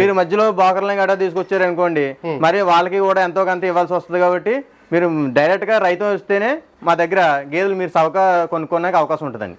మీరు మధ్యలో బోకర్లని గట్రా తీసుకొచ్చారు అనుకోండి మరి వాళ్ళకి కూడా ఎంతో కొంత ఇవ్వాల్సి వస్తుంది కాబట్టి మీరు డైరెక్ట్గా రైతు వస్తేనే మా దగ్గర గేదెలు మీరు సవక కొనుక్కోడానికి అవకాశం ఉంటుందండి.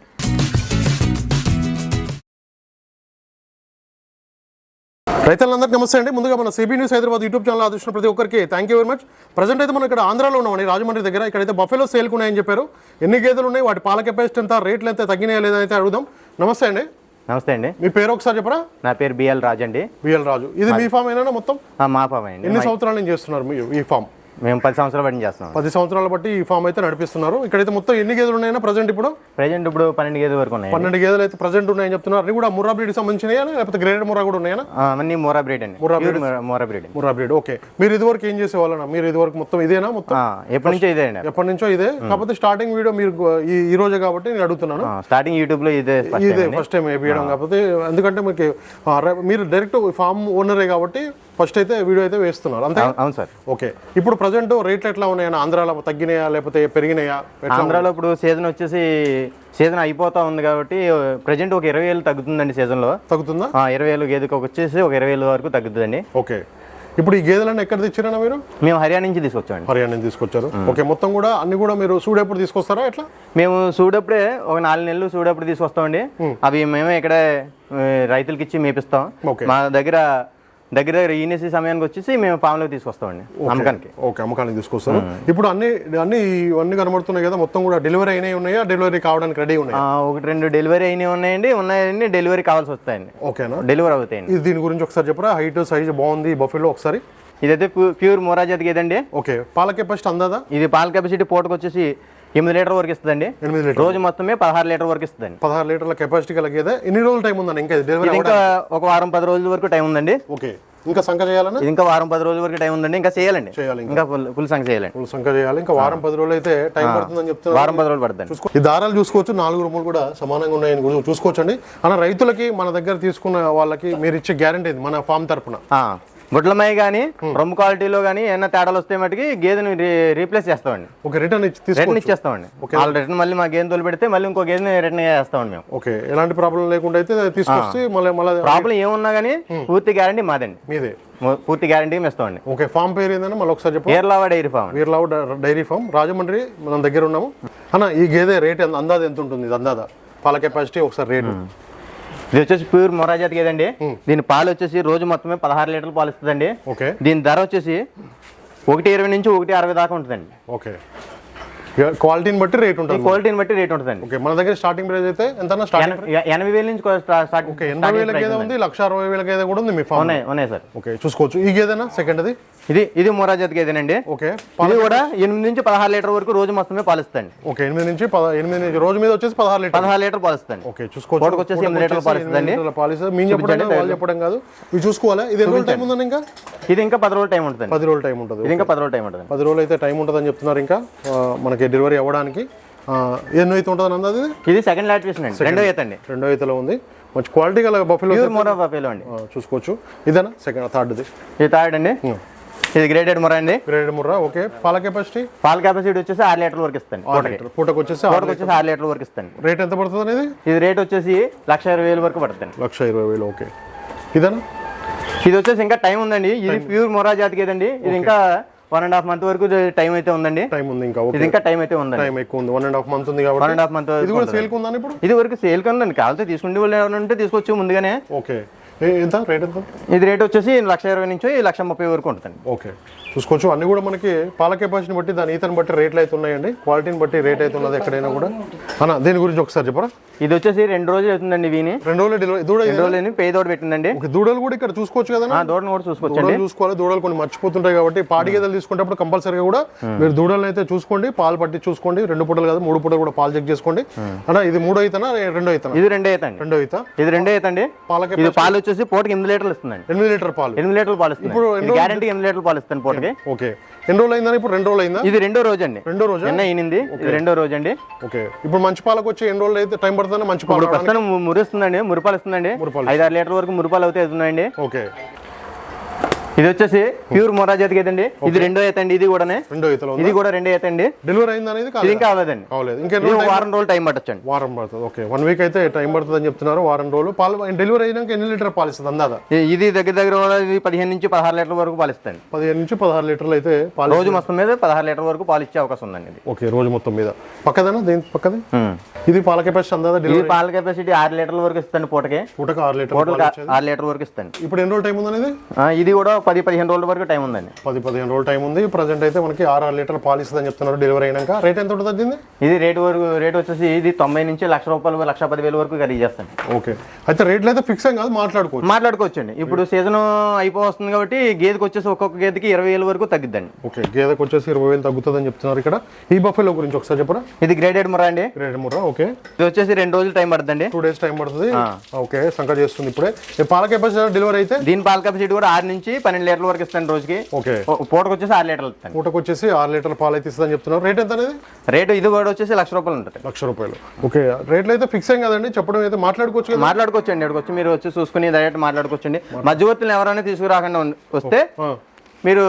రైతులందరికీ నమస్తే అండి. ముందుగా మన CB news Hyderabad YouTube channel ఆదర్శించిన ప్రతి ఒక్కరికి thank you very much present అయితే మనం ఇక్కడ ఆంధ్రాలో ఉన్నామండి రాజమండ్రి దగ్గర. ఇక్కడైతే బఫెలో సేల్కి ఉన్నాయని చెప్పారు. ఎన్ని గేదెలు ఉన్నాయి వాటి పాల కెపాసిటీ ఎంత రేట్లు ఎంత తగ్గినాయా లేదా అయితే అడుగుదాం. నమస్తే అండి. నమస్తే అండి. మీ పేరు ఒకసారి చెప్పరా? నా పేరు బిఎల్ రాజ్ అండి. బిఎల్ రాజు. ఇది మీ ఫామ్ అయినా మొత్తం? మా పాప అండి. ఎన్ని సంవత్సరాల నుంచి చేస్తున్నారు మీరు ఈ ఫామ్? మేము పది సంవత్సరాలు పని చేస్తున్నాం. పది సంవత్సరాల బట్టి ఈ ఫామ్ అయితే నడిపిస్తున్నారు. ఇక్కడైతే మొత్తం ఎన్ని గేదెలు ఉన్నాయన్నా ప్రజెంట్ ఇప్పుడు? ప్రజెంట్ ఇప్పుడు పన్నెండు గేదెల వరకు ఉన్నాయి పన్నెండు గేదెలు అయితే ప్రజెంట్ ఉన్నాయని చెప్తున్నారు. అన్ని కూడా ముర్రా బ్రీడ్ సంబంధించినయా లేకపోతే గ్రేడెడ్ ముర్రా కూడా ఉన్నాయా అవన్నీ మోరా బ్రీడ్ అండి. Murrah Pure Murrah- Murrah breed breed okay మీరు ఇదివరకు ఏం చేసేవాళ్ళనా? మీరు ఇదివరకు మొత్తం ఇదేనా మొత్తం? ఎప్పటి నుంచో ఇదే అండి. ఎప్పటి నుంచో ఇదే? కాకపోతే స్టార్టింగ్ వీడియో మీరు ఈ రోజే కాబట్టి నేను అడుగుతున్నాను. స్టార్టింగ్ యూట్యూబ్లో ఇదే ఇదే. ఫస్ట్ టైం వేయడం కాకపోతే ఎందుకంటే మీకు మీరు డైరెక్ట్ ఫామ్ ఓనరే కాబట్టి ఫస్ట్ అయితే వీడియో అయితే వేస్తున్నారు. అంతే? అవు- అవును సార్. ఓకే ఇప్పుడు ప్రజెంట్ రేట్లు ఎట్లా ఉన్నాయా ఆంధ్రాలో తగ్గినాయా లేకపోతే పెరిగినాయా? ఆంధ్రాలో ఇప్పుడు సీజన్ వచ్చేసి సీజన్ అయిపోతా ఉంది కాబట్టి ప్రజెంట్ ఒక ఇరవై వేలు తగ్గుతుందండి సీజన్లో తగ్గుతుందా? ఆ, ఇరవై వేలు గేదెకి వచ్చేసి ఒక ఇరవై వేలు వరకు తగ్గుతుందండి. ఓకే. ఇప్పుడు ఈ గేదెలన్నీ ఎక్కడ తెచ్చారన్నా మీరు? మేము హర్యానా నుంచి తీసుకొచ్చామండి. హర్యానా నుంచి తీసుకొచ్చారు. ఓకే మొత్తం కూడా అన్ని కూడా మీరు సూడ్ ఎప్పుడు తీసుకొస్తారా ఎట్లా? మేము సూడప్పుడే ఒక నాలుగు నెలలు సూడప్పుడు తీసుకొస్తామండి. అవి మేమే ఇక్కడే రైతులకి ఇచ్చి మేపిస్తాం. మా దగ్గర దగ్గర దగ్గర ఈనేసి సమయానికి వచ్చేసి మేము ఫామ్లోకి తీసుకొస్తామండి. అమ్మకానికి ఓకే అమ్మకానికి తీసుకొస్తారు. ఇప్పుడు అన్ని అన్ని ఇవన్నీ కనబడుతున్నాయి కదా మొత్తం కూడా డెలివరీ అయినాయి ఉన్నాయా? డెలివరీ కావడానికి రెడీ ఉన్నాయి? ఒకటి రెండు డెలివరీ అయినవి ఉన్నాయండి. ఉన్నాయండి డెలివరీ కావాల్సి వస్తాయండి. ఓకేనా? డెలివరీ అవుతాయండి. ఇది దీని గురించి ఒకసారి చెప్పరా? హైట్ సైజ్ బాగుంది బఫెలో ఒకసారి? ఇదైతే ప్యూ- ప్యూర్ మొరాజాతి గేదండి ఓకే పాల కెపాసిటీ అందాదా? ఇది పాల కెపాసిటీ పూటకు వచ్చేసి ఎనిమిది లీటర్ వరకు ఇస్తుందండి. ఎనిమిది లీటర్ రోజు మొత్తమే పదహారు లీటర్ వరకు ఇస్తుందండి. పదహారు లీటర్ల కెపాసిటీ కలిగేదే. ఎన్ని రోజుల టైం ఉందండి ఇంకా డెలివరీ ఇంకా ఒక వారం పది రోజుల వరకు టైం ఉందండి. ఓకే. ఇంకా సంఖ్య చేయాలన్నా? ఇది ఇంకా వారం పది రోజుల వరకు టైం ఉందండి. ఇంకా చేయాలండి. చేయాలి ఇంకా. ఫుల్ సంఖ్య చేయాలండి. ఫుల్ సంఖ్య చేయాలి. ఇంకా వారం పది రోజులు అయితే టైం పడుతుందని చెప్తున్నారు. వారం పది రోజులు పడుతుంది ఈ దారాలు చూసుకోవచ్చు. నాలుగు రూములు కూడా సమానంగా ఉన్నాయని కూడా చూసుకోవచ్చండి. అన్న రైతులకి మన దగ్గర తీసుకున్న వాళ్ళకి మీరు ఇచ్చే గ్యారంటీ మన ఫామ్ తరపున. గుడ్లమయ్య కానీ రొమ్ము క్వాలిటీలో కానీ ఏమైనా తేడాలు వస్తే మటుకి గేదెని రీప్లేస్ చేస్తామండి. ఓకే రిటర్న్ ఇచ్చి రిటర్న్ ఇచ్చేస్తామండి. వాళ్ళ రిటర్న్ మళ్ళీ మా గేదె తోలు పెడితే మళ్ళీ ఇంకో గేదెని రిటర్న్ చేస్తామండి మేము. ఓకే ఎలాంటి ప్రాబ్లం లేకుండా అయితే తీసుకొచ్చి మళ్ళీ మళ్ళీ ప్రాబ్లం ఏమున్నా కానీ పూర్తి గ్యారంటీ మాదండి. మీదే. పూర్తి గ్యారంటీ ఇస్తామండి. ఓకే ఫామ్ పేరు ఏంటన్నా మళ్ళీ ఒకసారి చెప్పు. Kerala dairy farm Veerlavu dairy farm Rajahmundry మనం దగ్గర ఉన్నాము. అన్న ఈ గేదె రేట్ అందాది ఎంత ఉంటుంది? అందాదా పాల కెపాసిటీ ఒకసారి రేటు. ఇది వచ్చేసి ప్యూర్ మొరాజాతి గేదండి దీని పాలు వచ్చేసి రోజు మొత్తమే పదహారు లీటర్లు పాలు ఇస్తుందండి ఓకే. దీని ధర వచ్చేసి ఒకటి ఇరవై నుంచి ఒకటి అరవై దాకా ఉంటుందండి. ఓకే. క్వాలిటీని బట్టి రేట్ ఉంటుంది. క్వాలిటీని బట్టి రేట్ ఉంటుందండి. ఓకే మన దగ్గర స్టార్టింగ్ ప్రైస్ అయితే ఎంత ఎనభై వేల నుంచి ఓకే ఎనభై వేల గేదె ఉంది లక్ష అరవై వేల గేదె కూడా ఉంది మీ ఫామ్ ఉన్నాయి ఉన్నాయి సార్. ఓకే చూసుకోవచ్చు. ఈ గేదెనా? సెకండ్ అది ఇది ఇది మొరాజాతి గేదేనండి. ఓకే ఇది కూడా ఎనిమిది నుంచి పదహారు లీటర్ వరకు రోజు మొత్తమే పాలిస్తుంది ఓకే ఎనిమిది నుంచి ఎనిమిది నుంచి రోజు మీద వచ్చేసి పదహారు లీటర్. పదహారు లీటర్ పాలిస్తుంది ఓకే చూసుకోవచ్చు. వచ్చేసి ఎనిమిది లీటర్లు పాలిస్తుందండి. పాలిస్తుంది మేము చెప్పడం కాదు, వాళ్ళు చెప్పడం కాదు. ఇవి చూసుకోవాలా? ఇది ఎన్ని రోజులు టైం ఉందండి ఇంకా? ఇది ఇంకా పది రోజులు టైం ఉంటుంది పది రోజులు టైం ఉంటుంది. ఇది ఇంకా పది రోజులు టైం ఉంటుంది పది రోజులు అయితే టైం ఉంటుందని చెప్తున్నారు ఇంకా. ఆ, మనకి డెలివరీ అవ్వడానికి ఎన్నో అయితే ఉంటుందని అందాది ఇది సెకండ్ లాట్రిషన్ అండి. రెండో ఈత అండి. రెండో ఈతలో ఉంది. మంచి క్వాలిటీ గల బఫెలో మొరా బఫేలో అండి. చూసుకోవచ్చు. ఇదేనా? సెకండ్ థర్డ్ది ఇది థర్డ్ అండి. ఇది గ్రేడెడ్ మొరా అండి. గ్రేడ్ ముర్రా ఓకే పాల కెపాసిటీ పాల కెపాసిటీ వచ్చేసి ఆరు లీటర్ల వరకు ఇస్తాను పూటకు. వచ్చేసి పూటకు వచ్చేసి ఆరు లీటర్ల. వరకు ఇస్తాను. రేట్ ఎంత పడుతుంది అనేది? ఇది రేట్ వచ్చేసి లక్ష ఇరవై వేలు వరకు పడుతుంది. లక్ష ఇరవై వేలు ఓకే ఇదేనా? ఇది వచ్చేసి ఇంకా టైం ఉందండి. ఇది ప్యూర్ మొరా జాతి కదండి ఇది ఇంకా వన్ అండ్ హాఫ్ మంత్ వరకు టైం అయితే ఉందండి. టైం ఉంది ఇంకా ఇది ఇంకా టైం అయితే ఉందండి. టైం ఎక్కువ ఉంది. వన్ అండ్ హాఫ్ మంత్ ఉంది వన్ కాబట్టి అండ్ హాఫ్ మంత్ ఇది కూడా సేల్కి ఉందని ఇప్పుడు? ఇది వరకు సేల్ కదండి కావాలంటే తీసుకుంటే వాళ్ళు ఎవరైనా ఉంటే తీసుకోవచ్చు ముందుగానే. ఓకే ఎంత? రేట్ ఎంత? ఇది రేట్ వచ్చేసి లక్ష ఇరవై నుంచి లక్ష ముప్పై వరకు ఉంటుందండి. ఓకే చూసుకోవచ్చు. అన్ని కూడా మనకి పాల కెపాసిటీని బట్టి దాని ఈతని బట్టి రేట్లు అయితే ఉన్నాయండి. క్వాలిటీని బట్టి రేట్ అయితే ఉన్నది ఎక్కడైనా కూడా. అన్న దీని గురించి ఒకసారి చెప్పరా? ఇది వచ్చేసి రెండు రోజులు అవుతుందండి వీని. రెండు రోజులు డెలివరీ దూడ రెండు రోజులు పే తోడు పెట్టిందండి. దూడలు కూడా ఇక్కడ చూసుకోవచ్చు కదా ఆ దూడను కూడా చూసుకోవచ్చండి. దూడలు చూసుకోవాలి దూడలు కొన్ని మర్చిపోతుంటాయి కాబట్టి పాడి గేదెలు తీసుకునేటప్పుడు కంపల్సరీగా కూడా మీరు దూడలను అయితే చూసుకోండి పాలు పట్టి చూసుకోండి రెండు పూటలు కాదు మూడు పూటలు కూడా పాలు చెక్ చేసుకోండి. అన్న ఇది మూడో అయితేనా రెండో అయితేనా ఇది రెండే అవుతుంది రెండో అయితా ఇది రెండే అవుతండి పాల ఇది కెపాసిటీ? పాలు వచ్చేసి పూటకి ఎనిమిది లీటర్లు ఇస్తుందండి ఎనిమిది లీటర్ పాలు. ఎనిమిది లీటర్లు పాలు ఇప్పుడు గ్యారంటీ ఎనిమిది లీటర్లు పాలు ఇస్తాను పూటకి ఓకే. ఎన్ని రోజులు అయిందా ఇప్పుడు? రెండు రోజులు అయిందా? ఇది రెండో రోజు అండి రెండో రోజా? నిన్న ఈనింది ఇది రెండో రోజు అండి ఓకే. ఇప్పుడు మంచి పాలకు వచ్చి ఎన్ని రోజులు అయితే టైం పడుతుందా మంచి పాలు ప్రస్తుతం మురుస్తుందండి. మురిపాలు ఇస్తుందండి. మురిపాలు. ఐదు ఆరు లీటర్ వరకు మురిపాలు అవుతాయి అవుతున్నాయండి. ఓకే. ఇది వచ్చేసి ప్యూర్ మొరా జాతి గేదండి ఇది రెండో అండి ఇది కూడానే. రెండో ఇది కూడా రెండో అండి డెలివరీ అయింది అనేది ఇది ఇంకా ఇది రోజులు ఒక వారం రోజులు టైం పట్టొచ్చండి. వారం పడుతుంది. ఓకే. వన్ వీక్ అయితే టైం పడుతుంది అని చెప్తున్నారు. వారం రోజులు. పాలు డెలివరీ అయినాక ఎన్ని లీటర్ పాలు ఇస్తుంది అందాదా? ఇ- ఇది దగ్గర దగ్గర కూడా పదిహేను నుంచి పదహారు లీటర్ల వరకు పాలిస్తాండి పదిహేను నుంచి పదహారు లీటర్లు అయితే పాలు రోజు మొత్తం మీద పదహారు లీటర్ల వరకు పాలు ఇచ్చే అవకాశం ఉందండి ఇది. ఓకే. రోజు మొత్తం మీద. పక్కదనా? దేని పక్కది. ఇది పాల కెపాసిటీ అందాదా? ఇది డెలివరీ పాల కెపాసిటీ ఆరు లీటర్ల వరకు ఇస్తాండి పూటకి. పూటకు ఆరు లీటర్ ఆరు లీటర్ వరకు ఇస్తాండి ఇప్పుడు ఎన్ని రోజులు టైం ఉంది అనేది ఆ, ఇది కూడా పది పదిహేను రోజుల వరకు టైం ఉందండి. పది పదిహేను రోజులు టైం ఉంది. ప్రజెంట్ అయితే మనకి ఆరు ఆరు లీటర్లు పాలు ఇస్తుందని చెప్తున్నారు డెలివరీ అయినాక. రేట్ ఎంత ఉంటుంది ఇది రేటు వరకు రేట్ వచ్చేసి ఇది తొంభై నుంచి లక్ష రూపాయలు లక్ష పదివేల వరకు ఖరీదు చేస్తాను. ఓకే. అయితే రేట్లు అయితే ఫిక్స్ ఏం కాదు మాట్లాడుకోవచ్చు. మాట్లాడుకోవచ్చండి. ఇప్పుడు సీజన్ అయిపోతుంది కాబట్టి గేదెకి వచ్చేసి ఒక్కొక్క గేదెకి ఇరవై వేల వరకు తగ్గిద్దండి. ఓకే. గేదెకి వచ్చేసి ఇరవై వేలు తగ్గుతుందని చెప్తున్నారు ఇక్కడ. ఈ బఫెలో గురించి ఒకసారి చెప్పరా? ఇది గ్రేడెడ్ మురా అండి. Rate Murrah okay. ఇది వచ్చేసి రెండు రోజులు టైం పడుతుందండి. టూ డేస్ టైం పడుతుంది. ఓకే. సంక చేస్తుంది ఇప్పుడే. పాల కెపాసిటీ డెలివరీ అయితే? దీని పాల కెపాసిటీ కూడా ఆరు నుంచి పన్నెండు లీటర్ల వరకు ఇస్తాను రోజుకి. ఓకే. పూటకు వచ్చేసి ఆరు లీటర్లు ఇస్తాను. పూటకు వచ్చేసి ఆరు లీటర్ల పాలు అయితే ఇస్తుందని చెప్తున్నారు. రేట్ ఎంత అనేది రేటు ఇది కూడా వచ్చేసి లక్ష రూపాయలు ఉంటుంది. లక్ష రూపాయలు. ఓకే. రేట్లు అయితే ఫిక్స్ ఏం కదండి? చెప్పడం అయితే మాట్లాడుకోవచ్చు కదా. మాట్లాడుకోవచ్చండి ఇక్కడికి వచ్చి మీరు వచ్చి చూసుకుని డైరెక్ట్ మాట్లాడుకోవచ్చండి. మధ్యవర్తులు ఎవరైనా తీసుకురాకుండా వస్తే మీరు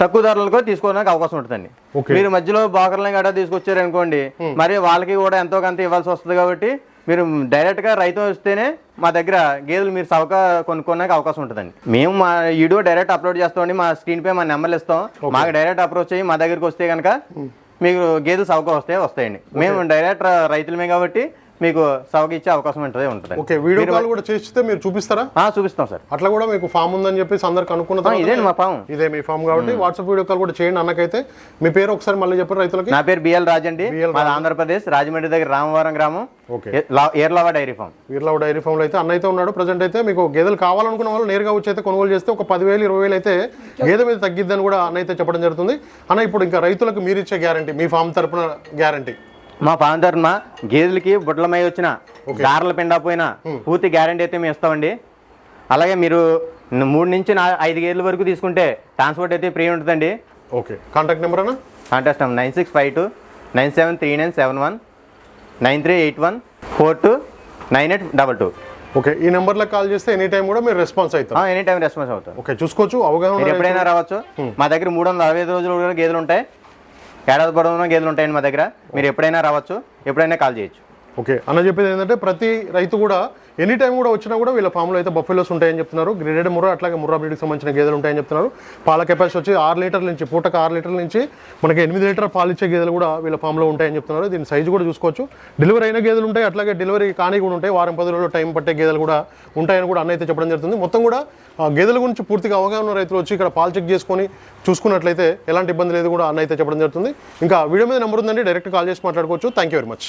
తక్కువ ధరలకు తీసుకోవడానికి అవకాశం ఉంటుందండి. మీరు మధ్యలో బాకర్లని గట్రా తీసుకొచ్చారు అనుకోండి మరి వాళ్ళకి కూడా ఎంతో కొంత ఇవ్వాల్సి వస్తుంది కాబట్టి మీరు డైరెక్ట్గా రైతు వస్తేనే మా దగ్గర గేదెలు మీరు సవక కొనుక్కోడానికి అవకాశం ఉంటుందండి. మేము మా వీడియో డైరెక్ట్ అప్లోడ్ చేస్తామండి మా స్క్రీన్ పై మా నెంబర్లు ఇస్తాం. మాకు డైరెక్ట్ అప్రోచ్ అయ్యి మా దగ్గరికి వస్తే కనుక మీకు గేదెలు సవక వస్తే వస్తాయండి. మేము డైరెక్ట్ రైతులమే కాబట్టి మీకు సవక ఇచ్చే అవకాశం ఉంటుంది ఉంటుంది ఓకే వీడియో కాల్ కూడా చేస్తే మీరు చూపిస్తారా? చూపిస్తాం సార్. అట్లా కూడా మీకు ఫామ్ ఉందని చెప్పేసి అందరికి అనుకున్న ఇదేండి మా పాము ఇదే మీ ఫామ్ కాబట్టి వాట్సాప్ వీడియో కాల్ కూడా చేయండి అన్నకైతే. మీ పేరు ఒకసారి మళ్ళీ చెప్పారు రైతులకి. నా పేరు బిఎల్ రాజ్ అండి. ఆంధ్రప్రదేశ్ రాజమండ్రి దగ్గర రామవరం గ్రామం. లా- ఏర్లవా డైరీ ఫామ్. వీర్లవ్ డైరీ అయితే అన్న అయితే ఉన్నాడు. ప్రజెంట్ అయితే మీకు గేదెలు కావాలనుకున్న వాళ్ళు నేరుగా వచ్చి అయితే కొనుగోలు చేస్తే ఒక పదివేలు ఇరవై వేలు అయితే గేదె మీద తగ్గిద్దని కూడా అన్న అయితే చెప్పడం జరుగుతుంది. అన్న ఇప్పుడు ఇంకా రైతులకు మీరు ఇచ్చే గ్యారంటీ మీ ఫామ్ తరపున గ్యారంటీ మా ఫామ్ తరఫున గేదెలకి బుడ్లమై వచ్చిన దారల పిండా పోయినా పూర్తి గ్యారంటీ అయితే మేము ఇస్తామండి. అలాగే మీరు మూడు నుంచి ఐదు గేదెల వరకు తీసుకుంటే ట్రాన్స్పోర్ట్ అయితే ఫ్రీ ఉంటుందండి. ఓకే. కాంటాక్ట్ నెంబర్ అన్న? Contact nine six five two nine seven three nine seven one nine three eight one four two nine eight double two. Okay. ఈ నెంబర్లకు కాల్ చేస్తే ఎనీ టైం కూడా మీరు రెస్పాన్స్ అవుతారు. Any time response అవుతుంది okay. చూసుకోవచ్చు. అవగాహన ఎప్పుడైనా రావచ్చు. మా దగ్గర మూడు వందల అరవై ఐదు రోజులు కూడా గేదెలు ఉంటాయి. ఏడాది పొడవునా గేదెలు ఉంటాయండి మా దగ్గర. మీరు ఎప్పుడైనా రావచ్చు ఎప్పుడైనా కాల్ చేయొచ్చు. ఓకే. అన్న చెప్పేది ఏంటంటే ప్రతి రైతు కూడా ఎనీ టైం కూడా వచ్చినా కూడా వీళ్ళ ఫామ్లో అయితే బఫెలోస్ ఉంటాయని చెప్తున్నారు. గ్రేడెడ్ ముర్రా అట్లాగే ముర్రా బ్రీడ్కి సంబంధించిన గేదెలు ఉంటాయని చెప్తున్నారు. పాల కెపాసిటీ వచ్చి ఆరు లీటర్ల నుంచి పూటకు ఆరు లీటర్ల నుంచి మనకి ఎనిమిది లీటర్ పాలు ఇచ్చే గేదెలు కూడా వీళ్ళ ఫామ్లో ఉంటాయని చెప్తున్నారు. దీని సైజు కూడా చూసుకోవచ్చు. డెలివరీ అయిన గేదెలు ఉంటాయి అట్లాగే డెలివరీ కానీ కూడా ఉంటాయి. వారం పది రోజులు టైం పట్టే గేదెలు కూడా ఉంటాయని కూడా అన్న అయితే చెప్పడం జరుగుతుంది. మొత్తం కూడా గేదెల గురించి పూర్తిగా అవగాహన రైతులు వచ్చి ఇక్కడ పాలు చెక్ చేసుకొని చూసుకున్నట్లయితే ఎలాంటి ఇబ్బంది లేదు కూడా అన్న అయితే చెప్పడం జరుగుతుంది. ఇంకా వీడియో మీద నెంబర్ ఉందండి డైరెక్ట్ కాల్ చేసి మాట్లాడుకోవచ్చు. Thank you very much